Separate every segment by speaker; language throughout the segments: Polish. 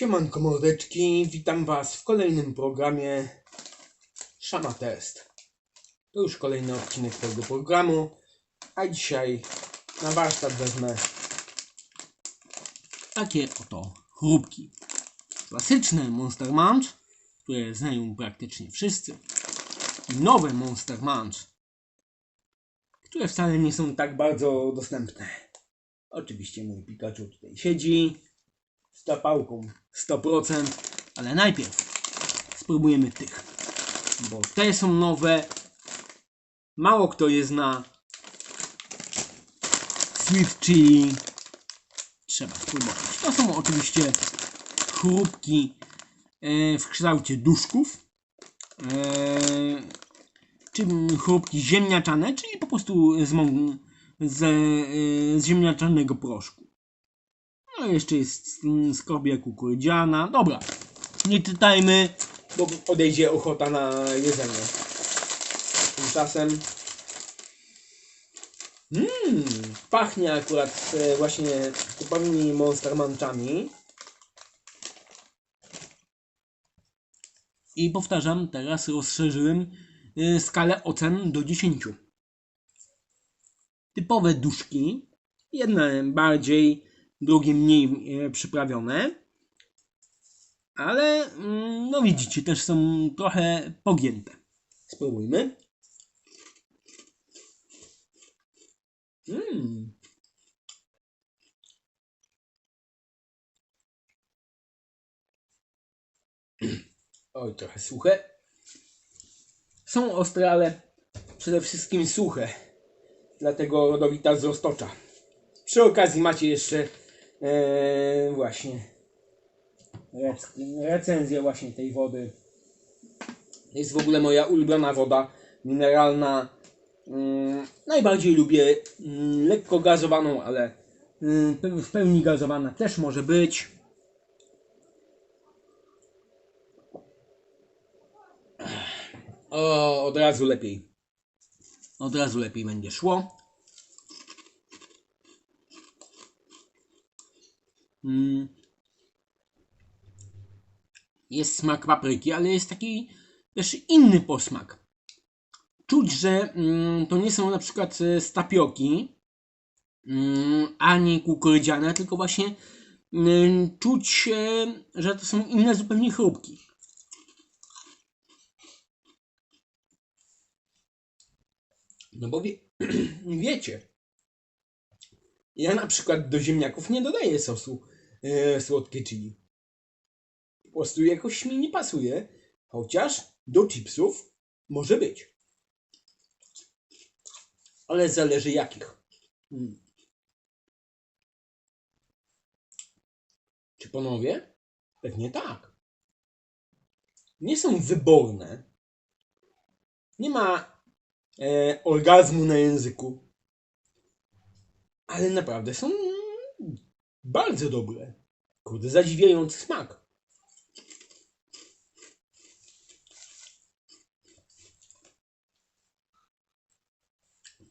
Speaker 1: Siemanko mordeczki, witam was w kolejnym programie Szama Test. To już kolejny odcinek tego programu, a dzisiaj na warsztat wezmę takie oto chrupki. Klasyczne Monster Munch, które znają praktycznie wszyscy. I nowe Monster Munch, które wcale nie są tak bardzo dostępne. Oczywiście mój Pikachu tutaj siedzi z tapałką 100%, ale najpierw spróbujemy tych, bo te są nowe. Mało kto je zna. Sweet Chili. Trzeba spróbować. To są oczywiście chrupki e, w kształcie duszków. E, czy chrupki ziemniaczane, czyli po prostu z, z, e, z ziemniaczanego proszku. No jeszcze jest skorbia kukurydziana. Dobra, nie czytajmy, bo odejdzie ochota na jedzenie. Tymczasem... Mmm, pachnie akurat e, właśnie typowymi Monster Munchami. I powtarzam, teraz rozszerzyłem e, skalę ocen do 10. Typowe duszki, jedne bardziej, drugie mniej e, przyprawione. Ale mm, no widzicie, też są trochę pogięte. Spróbujmy. Mm. Oj, trochę suche. Są ostre, ale przede wszystkim suche. Dlatego rodowita z roztocza. Przy okazji macie jeszcze e, właśnie rec- recenzję właśnie tej wody. To jest w ogóle moja ulubiona woda mineralna. Mm, najbardziej lubię mm, lekko gazowaną, ale mm, w pełni gazowana też może być. O, od razu lepiej. Od razu lepiej będzie szło. Jest smak papryki, ale jest taki też inny posmak. Czuć, że mm, to nie są na przykład e, stapioki mm, ani kukurydziane, tylko właśnie mm, czuć, e, że to są inne zupełnie chrupki. No bo wie, wiecie, ja na przykład do ziemniaków nie dodaję sosu e, słodkie chili. Po prostu jakoś mi nie pasuje, chociaż do chipsów może być. Ale zależy jakich. Mm. Czy panowie? Pewnie tak. Nie są wyborne. Nie ma e, orgazmu na języku. Ale naprawdę są bardzo dobre. Kurde, zadziwiający smak.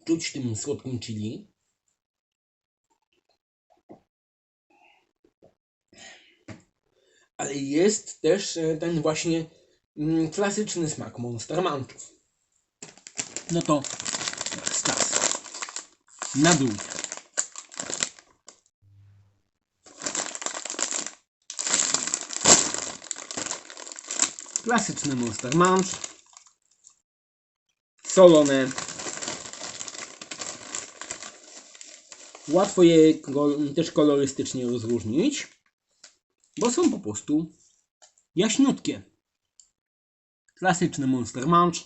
Speaker 1: Czuć tym słodkim chili. Ale jest też e, ten właśnie mm, klasyczny smak Monster Munchów. No to teraz czas na dół. Klasyczny Monster Munch. Solone. Łatwo je też kolorystycznie rozróżnić, bo są po prostu jaśniutkie. Klasyczny Monster Munch.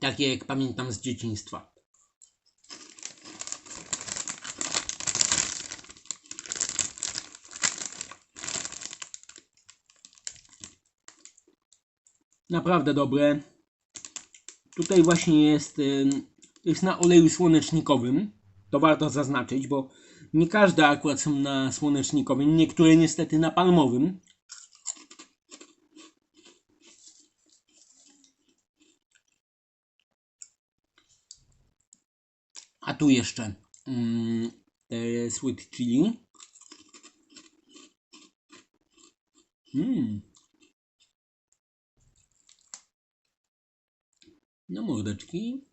Speaker 1: Takie jak pamiętam z dzieciństwa. Naprawdę dobre. Tutaj właśnie jest, ym, jest na oleju słonecznikowym. To warto zaznaczyć, bo nie każde akurat są na słonecznikowym, niektóre niestety na palmowym. tu jeszcze mm, sweet chili. Mm. No mordeczki.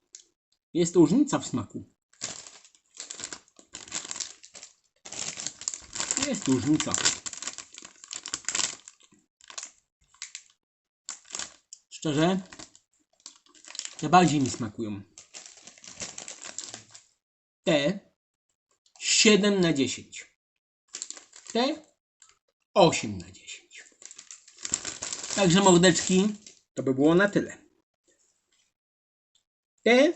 Speaker 1: Jest różnica w smaku. Jest różnica. Szczerze, te bardziej mi smakują. Te 7 na 10. Te 8 na 10. Także mordeczki, to by było na tyle. Te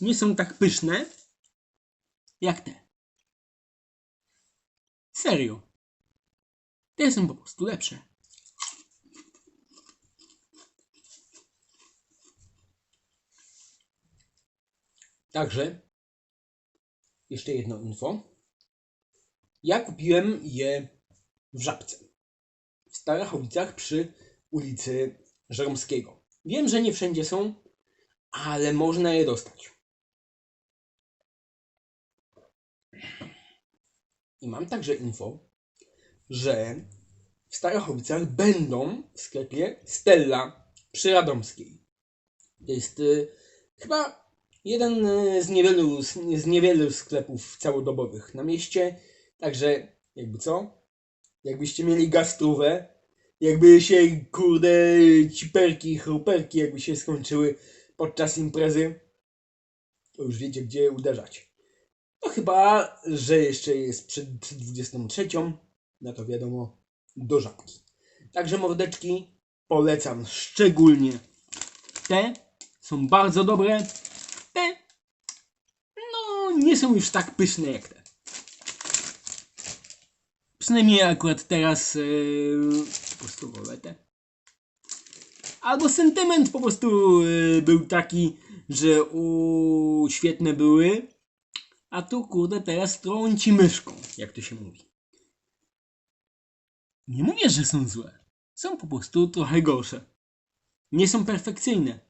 Speaker 1: nie są tak pyszne jak te. Serio. Te są po prostu lepsze. Także jeszcze jedno info. Ja kupiłem je w Żabce. W Starachowicach przy ulicy Żeromskiego. Wiem, że nie wszędzie są, ale można je dostać. I mam także info, że w Starachowicach będą w sklepie Stella przy Radomskiej. Jest y, chyba jeden y, z niewielu, z niewielu sklepów całodobowych na mieście. Także jakby co? Jakbyście mieli gastrówę, jakby się kurde ciperki, chruperki jakby się skończyły podczas imprezy, to już wiecie gdzie uderzać. No chyba, że jeszcze jest przed 23, no to wiadomo, do żabki. Także mordeczki polecam szczególnie te. Są bardzo dobre. Te no nie są już tak pyszne jak te. Przynajmniej akurat teraz yy, po prostu wolę te. Albo sentyment po prostu yy, był taki, że u świetne były, a tu kurde teraz trąci myszką, jak to się mówi. Nie mówię, że są złe. Są po prostu trochę gorsze. Nie są perfekcyjne.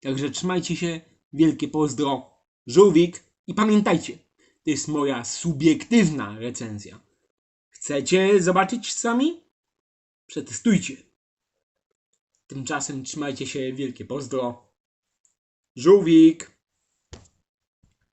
Speaker 1: Także trzymajcie się. Wielkie pozdro. Żółwik. I pamiętajcie, to jest moja subiektywna recenzja. Chcecie zobaczyć sami? Przetestujcie. Tymczasem trzymajcie się. Wielkie pozdro. Żółwik.